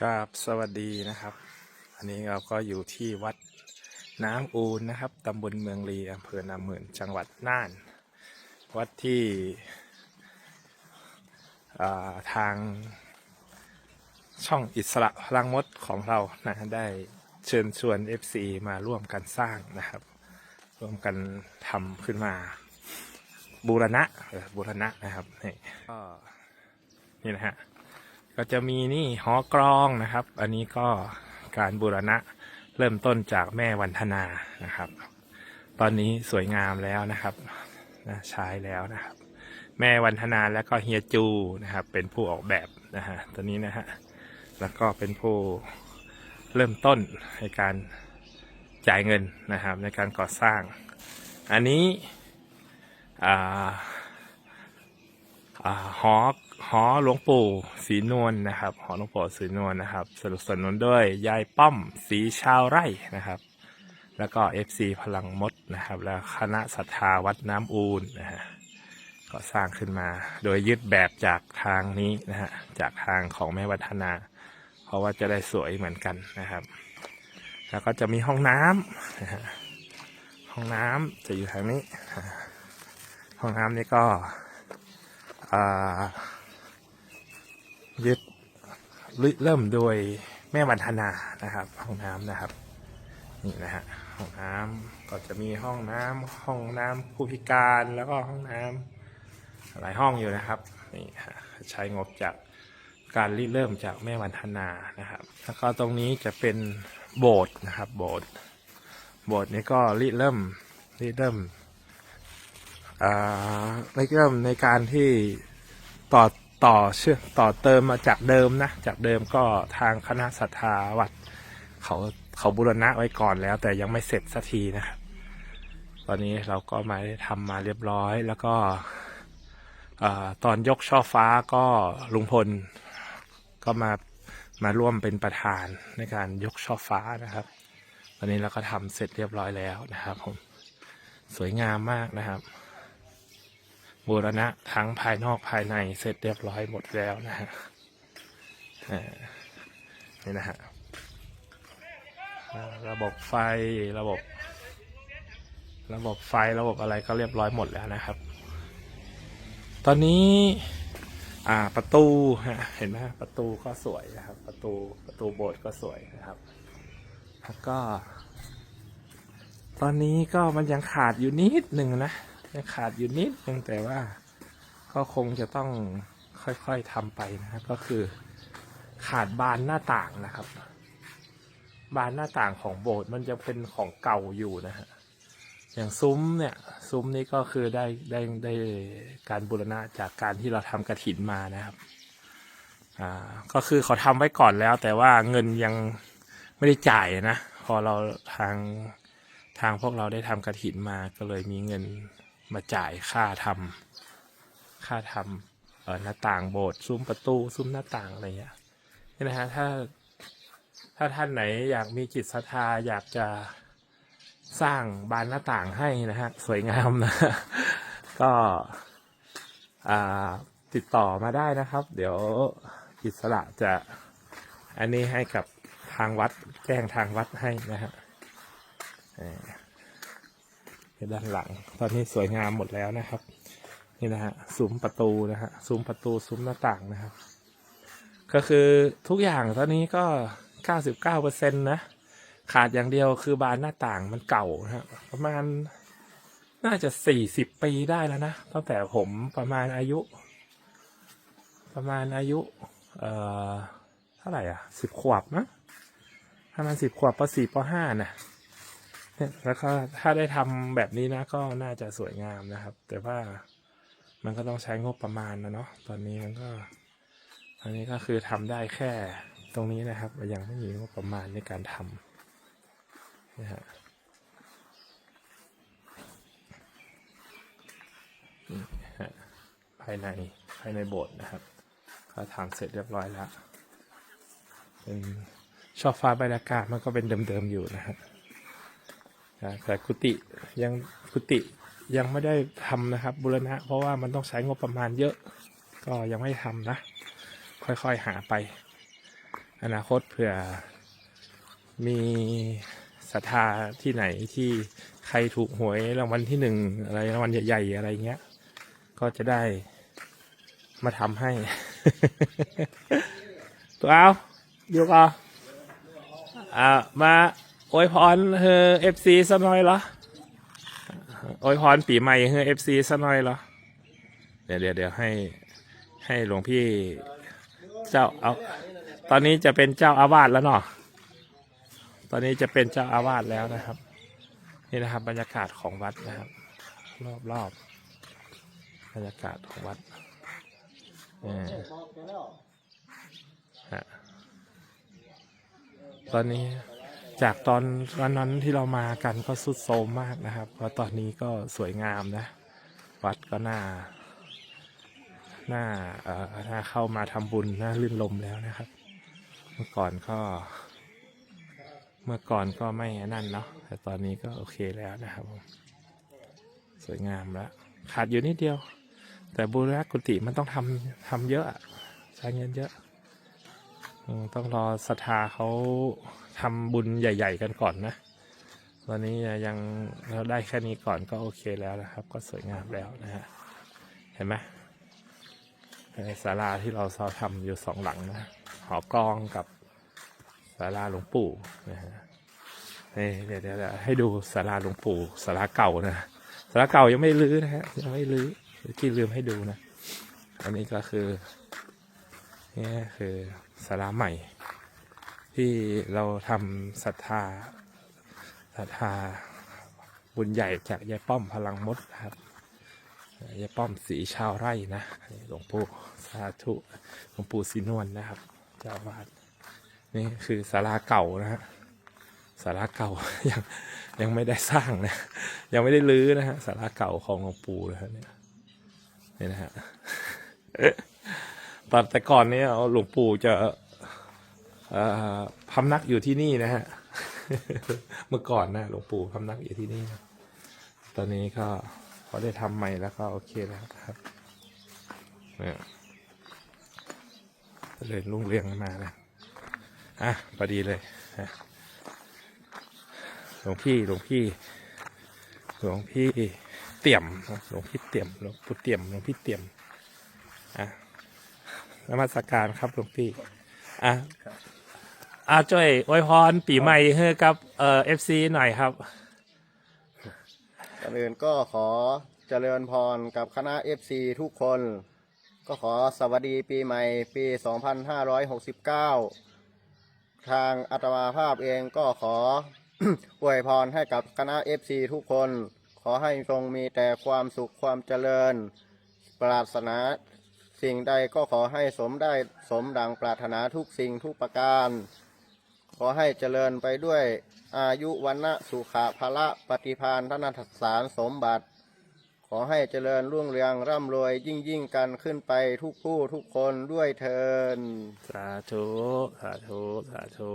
ครับสวัสดีนะครับ อันนี้เราก็อยู่ที่วัดน้ำอูนนะครับตำบลเมืองลีอำเภอนาเมือนจังหวัดน่าน วัดที่าทางช่องอิสระพลังมดของเรานะได้เชิญชวน FC มาร่วมกันสร้างนะครับ ร่วมกันทำขึ้นมาบูรณะเออบูรณะนะครับนี่ก็นี่นะฮะ ก็จะมีนี่หอกรองนะครับ อันนี้ก็การบูรณะเริ่มต้นจากแม่วันธนานะครับ ตอนนี้สวยงามแล้วนะครับนะใช้แล้วนะครับ แม่วันธนาแล้วก็เฮียจูนะครับ เป็นผู้ออกแบบนะฮะตัวนี้นะฮะแล้วก็เป็นผู้เริ่มต้นในการจ่ายเงินนะครับ ในการก่อสร้าง อันนี้อ่าอ่าหอ หอหลวงปู่ศรีนวลนะครับ หอหลวงปู่ศรีนวลนะครับสนับสนุนด้วยยายป้อมสีชาวไร่นะครับ แล้วก็ FC พลังมดนะครับ แล้วคณะศรัทธาวัดน้ำอูนนะฮะก็สร้างขึ้นมา โดยยึดแบบจากทางนี้นะฮะจากทางของแม่วัฒนา เพราะว่าจะได้สวยเหมือนกันนะครับ แล้วก็จะมีห้องน้ำนะฮะห้องน้ำจะอยู่ทางนี้ ห้องน้ำนี่ก็อ่า ยึดเริ่มโดยแม่วันธนานะครับ ห้องน้ำนะครับ นี่นะฮะห้องน้ำก็จะมีห้องน้ำห้องน้ำผู้พิการแล้วก็ห้องน้ำหลายห้องอยู่นะครับนี่ฮะใช้งบจากการริเริ่มจากแม่วันธนานะครับแล้วก็ตรงนี้จะเป็นโบสถ์นะครับ โบสถ์โบสถ์นี้ก็ริเริ่มริเริ่มอ่าเริ่มในการที่ต่อ ต่อเชื่อต่อเติมมาจากเดิมนะ จากเดิมก็ทางคณะศรัทธาวัดเขาเขาบูรณะไว้ก่อนแล้ว แต่ยังไม่เสร็จสักทีนะครับตอนนี้เราก็มาได้ทำมาเรียบร้อยแล้วก็ตอนยกช่อฟ้าก็ลุงพลก็มามาร่วมเป็นประธานในการยกช่อฟ้านะครับตอนนี้เราก็ทำเสร็จเรียบร้อยแล้วนะครับผม สวยงามมากนะครับ บูรณะทั้งภายนอกภายในเสร็จเรียบร้อยหมดแล้วนะฮะนี่นะฮะระบบไฟระบบ ระบบไฟระบบอะไรก็เรียบร้อยหมดแล้วนะครับ ตอนนี้อ่าประตูฮะเห็นไหมประตูก็สวยนะครับ ประตูประตูโบสถ์ก็สวยนะครับแล้วก็ ตอนนี้ก็มันยังขาดอยู่นิดหนึ่งนะ ยังขาดอยู่นิดนึงแต่ว่าก็คงจะต้องค่อยๆทำไปนะครับ ก็คือขาดบานหน้าต่างนะครับ บานหน้าต่างของโบสถ์มันจะเป็นของเก่าอยู่นะฮะอย่างซุ้มเนี่ยซุ้มนี้ก็คือได้ได้ได้การบูรณะจากการที่เราทำกระถินมานะครับอ่าก็คือเขาทำไว้ก่อนแล้ว แต่ว่าเงินยังไม่ได้จ่ายนะ พอเราทางทางพวกเราได้ทำกระถินมาก็เลยมีเงิน มาจ่ายค่าทำค่าทำเอ่อหน้าต่างโบสถ์ซุ้มประตูซุ้มหน้าต่างอะไรเงี้ยนี่นะฮะถ้าถ้าท่านไหนอยากมีจิตศรัทธาอยากจะสร้างบานหน้าต่างให้นะฮะสวยงามนะ ก็ติดต่อมาได้นะครับ เดี๋ยวอิสระจะอันนี้ให้กับทางวัดแจ้งทางวัดให้นะฮะ ด้านหลัง ตอนนี้สวยงามหมดแล้วนะครับ นี่นะฮะซุ้มประตูนะฮะซุ้มประตูซุ้มหน้าต่างนะครับ ก็คือทุกอย่างตอนนี้ก็99เก้าเปอร์เซ็นต์นะ ขาดอย่างเดียวคือบานหน้าต่างมันเก่านะฮะประมาณน่าจะ40ปีได้แล้วนะตั้งแต่ผมประมาณอายุ ประมาณอายุ เอ่อเท่าไหร่อะสิบขวบนะประมาณสิบขวบปสี่ปห้านะเนี่ย แล้วก็ถ้าได้ทำแบบนี้นะก็น่าจะสวยงามนะครับ แต่ว่ามันก็ต้องใช้งบประมาณนะเนาะตอนนี้มันก็ตอนนี้ก็คือทำได้แค่ตรงนี้นะครับยังไม่มีงบประมาณในการทำนะฮะภายในภายในโบสถ์นะครับก็ทำเสร็จเรียบร้อยแล้วเป็นชอบฟ้าบรรยากาศมันก็เป็นเดิมๆอยู่นะครับ แต่กุฏิยังกุฏิยังไม่ได้ทำนะครับบุรณะ เพราะว่ามันต้องใช้งบประมาณเยอะ ก็ยังไม่ทำนะ ค่อยๆหาไป อนาคตเผื่อมีศรัทธาที่ไหนที่ใครถูกหวยรางวัลที่หนึ่งอะไรรางวัลใหญ่ๆอะไรเงี้ย ก็จะได้มาทำให้ ตัวเอาอยู่ก่อนอ่ามา อวยพรเฮอเอฟซีสักหน่อยเหรออวยพรปีใหม่เฮอเอฟซีสักหน่อยเหรอเดี๋ยวเดี๋ยวเดี๋ยวให้ให้หลวงพี่เจ้าเอาตอนนี้จะเป็นเจ้าอาวาสแล้วเนาะตอนนี้จะเป็นเจ้าอาวาสแล้วนะครับ นี่นะครับบรรยากาศของวัดนะครับ รอบรอบบรรยากาศของวัดเออฮะตอนนี้ จากตอนวันนั้นที่เรามากันก็สุดโทมมากนะครับ เพราะตอนนี้ก็สวยงามนะ วัดก็น่า น่าเอ่อน่าเข้ามาทำบุญน่าลื่นลมแล้วนะครับ เมื่อก่อนก็ เมื่อก่อนก็ไม่นั่นเนาะแต่ตอนนี้ก็โอเคแล้วนะครับสวยงามแล้วขาดอยู่นิดเดียว แต่บูรณะกุฏิมันต้องทำทำเยอะใช้เงินเยอะต้องรอศรัทธาเขา ทำบุญใหญ่ ๆ กันก่อนนะตอนนี้ยังเราได้แค่นี้ก่อนก็โอเคแล้วนะครับ ก็สวยงามแล้วนะฮะ เห็นไหมในศาลาที่เราซอทำอยู่สองหลังนะ หอกองกับศาลาหลวงปู่นะฮะนี่เดี๋ยวเดี๋ยวเดี๋ยวให้ดูศาลาหลวงปู่ศาลาเก่านะศาลาเก่ายังไม่รื้อนะฮะยังไม่รื้อที่ลืมให้ดูนะ อันนี้ก็คือนี่คือศาลาใหม่ ที่เราทำศรัทธาศรัทธาบุญใหญ่จากยายป้อมพลังมดครับยายป้อมสีชาวไร่นะหลวงปู่สาธุหลวงปู่สีนวลนะครับเจ้าวาดนี่คือศาลาเก่านะฮะศาลาเก่ายังยังไม่ได้สร้างนะยังไม่ได้รื้อนะฮะศาลาเก่าของหลวงปู่นะฮะเนี่ยนี่นะฮะตอนแต่ก่อนเนี่ยหลวงปู่จะ พำนักอยู่ที่นี่นะฮะ เมื่อก่อนนะหลวงปู่พำนักอยู่ที่นี่ตอนนี้ก็พอได้ทำใหม่แล้วก็โอเคแล้วครับเนี่ยเจริญรุ่งเรืองมานะอะพอดีเลยหลวงพี่หลวงพี่หลวงพี่เตี่ยมหลวงพี่เตี่ยมหลวงปู่เตี่ยมหลวงพี่เตี่ยมอะนมัสการครับหลวงพี่อะ อะจ้อยอวยพรปีใหม่ให้กับเอ่อฟซีหน่อยครับก่อนอื่นก็ขอเจริญพรกับคณะ FC ทุกคน ก็ขอสวัสดีปีใหม่ปี 2569 ทางอัตมาภาพเองก็ขอ อวยพรให้กับคณะ FC ทุกคน ขอให้ทรงมีแต่ความสุขความเจริญ ปรารถนาสิ่งใดก็ขอให้สมได้สมดังปรารถนาทุกสิ่งทุกประการ อให้เจริญไปด้วยอายุวันนะสุขะภละปฏิพานธนทัสสารสมบัติ ขอให้เจริญรุ่งเรืองร่ำรวยยิ่งยิ่งกันขึ้นไปทุกผู้ทุกคนด้วยเทิน สาธุ สาธุ สาธุ